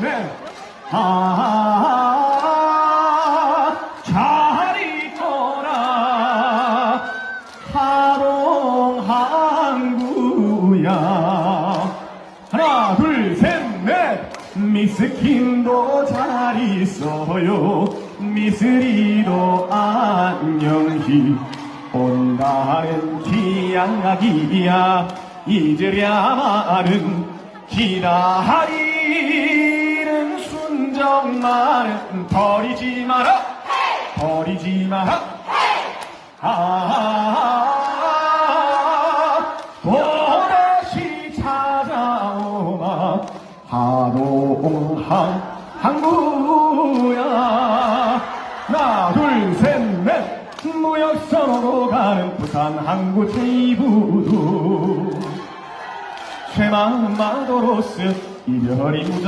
넷. 아, 잘 있거라. 하롱항구야. 하나, 둘, 셋, 넷. 미스킨도 잘 있어요. 미스리도 안녕히. 온다는 기양아기야. 잊으랴마는 기다리는 순정만은 버리지 마라. 버리지 마라. 아, 또다시 찾아오마 하동항 항구야 하나 둘셋넷 무역선으로 가는 부산 항구 제이부도 쇠마음 마도로스 이별이 무져